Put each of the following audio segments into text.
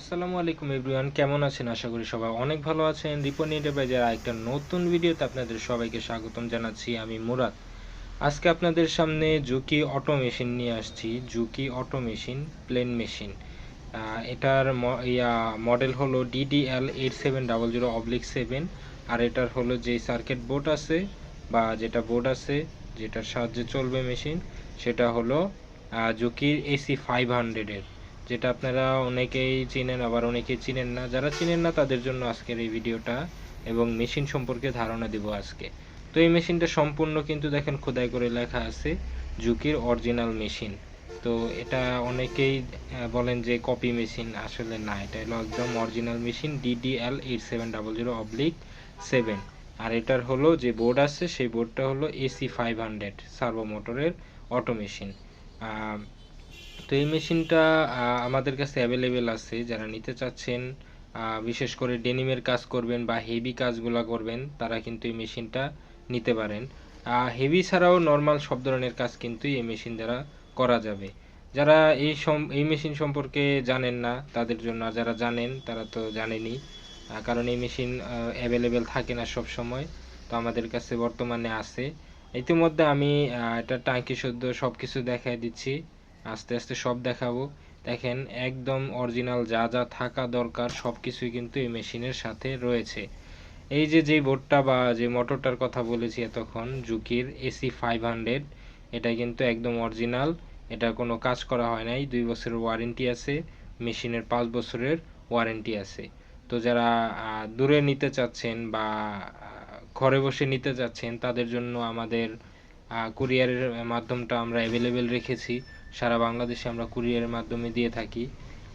আসসালামু আলাইকুম এভরিওয়ান, কেমন আছেন? আশা করি সবাই অনেক ভালো আছেন। রিপন এন্টারপ্রাইজের একটা নতুন ভিডিওতে আপনাদের সবাইকে স্বাগতম জানাচ্ছি আমি মুরাদ। আজকে আপনাদের সামনে জুকি অটো মেশিন নিয়ে আসছি। Juki auto machine plain machine. এটার ইয়া, মডেল হলো DDL eight seven double zero oblique seven আর এটার হলো যে সার্কিট বোর্ড আছে বা যেটা বোর্ড আছে, যেটার সাহায্যে চলবে মেশিন, সেটা হলো জুকির এসি ফাইভ হান্ড্রেডের যেটা আপনারা অনেকেই চিনেন, আবার অনেকেই চিনেন না। যারা চিনেন না, তাদের জন্য আজকের এই ভিডিওটা এবং মেশিন সম্পর্কে ধারণা দিব আজকে। তো এই মেশিনটা সম্পূর্ণ কিন্তু দেখেন খোদাই করে লেখা আছে জুকির অরিজিনাল মেশিন। তো এটা অনেকেই বলেন যে কপি মেশিন আসলে না, এটা হলো একদম original machine DDL eight seven double zero oblique seven আর এটার হলো যে বোর্ড আছে, সেই বোর্ডটা হলো এসি ফাইভ হান্ড্রেড সার্ভো মোটরের অটো মেশিন তো এই মেশিনটা আমাদের কাছে অ্যাভেলেবেল আছে। যারা নিতে চাচ্ছেন বিশেষ করে ডেনিমের কাজ করবেন বা হেভি কাজগুলো করবেন, তারা কিন্তু এই মেশিনটা নিতে পারেন। হেভি ছাড়াও নর্মাল সব ধরনের কাজ কিন্তু এই মেশিন দ্বারা করা যাবে। যারা এই সম- এই মেশিন সম্পর্কে জানেন না, তাদের জন্য যারা জানেন, তারা তো জানেনই কারণ এই মেশিন অ্যাভেলেবেল থাকে না সব সময়, তো আমাদের কাছে বর্তমানে আছে। ইতিমধ্যে আমি এটা টাঙ্কি শুদ্ধ সব কিছু দেখাই দিচ্ছি। আস্তে আস্তে সব দেখাবো। দেখেন, একদম অরিজিনাল যা যা থাকা দরকার সব কিছুই কিন্তু এই মেশিনের সাথে রয়েছে। এই যে যে বোর্ডটা বা যে মোটরটার কথা বলেছি এতক্ষণ জুকির এসি ফাইভ হান্ড্রেড এটা কিন্তু একদম অরিজিনাল এটা কোনো কাজ করা হয় নাই। দুই বছরের ওয়ারেন্টি আছে, মেশিনের পাঁচ বছরের ওয়ারেন্টি আছে। তো যারা দূরে নিতে চাচ্ছেন বা ঘরে বসে নিতে চাচ্ছেন, তাদের জন্য আমাদের কুরিয়ারের মাধ্যমটা আমরা অ্যাভেলেবেল রেখেছি। সারা বাংলাদেশে আমরা কুরিয়ারের মাধ্যমে দিয়ে থাকি।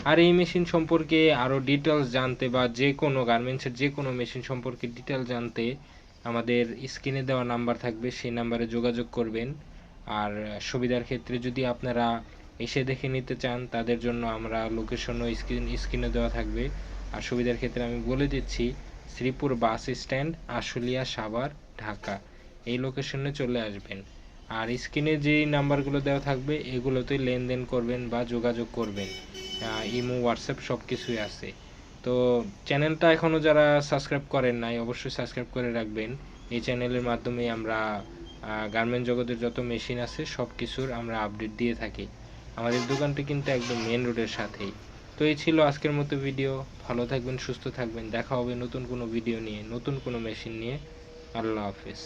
আর এই মেশিন সম্পর্কে আরও ডিটেলস জানতে বা যে কোনো গার্মেন্টসের যে কোনো মেশিন সম্পর্কে ডিটেল জানতে আমাদের স্ক্রিনে দেওয়া নাম্বার থাকবে, সেই নাম্বারে যোগাযোগ করবেন। আর সুবিধার ক্ষেত্রে যদি আপনারা এসে দেখে নিতে চান, তাদের জন্য আমরা লোকেশনও স্ক্রিন স্ক্রিনে দেওয়া থাকবে। আর সুবিধার ক্ষেত্রে আমি বলে দিচ্ছি, শ্রীপুর বাস স্ট্যান্ড আশুলিয়া সাভার, ঢাকা। এই লোকেশনে চলে আসবেন। আর স্ক্রিনে যে নাম্বারগুলো দেওয়া থাকবে এগুলোতে লেনদেন করবেন বা যোগাযোগ করবেন। ইমো, হোয়াটসঅ্যাপ সব কিছুই আছে। তো চ্যানেলটা এখনও যারা সাবস্ক্রাইব করেন নাই, অবশ্যই সাবস্ক্রাইব করে রাখবেন। এই চ্যানেলের মাধ্যমে আমরা গার্মেন্ট জগতের যত মেশিন আছে, সব কিছুর আমরা আপডেট দিয়ে থাকি। আমাদের দোকানটি কিন্তু একদম মেন রোডের সাথেই। তো এই ছিল আজকের মতো ভিডিও। ভালো থাকবেন, সুস্থ থাকবেন। দেখা হবে নতুন কোনো ভিডিও নিয়ে, নতুন কোনো মেশিন নিয়ে। আল্লাহ হাফেজ।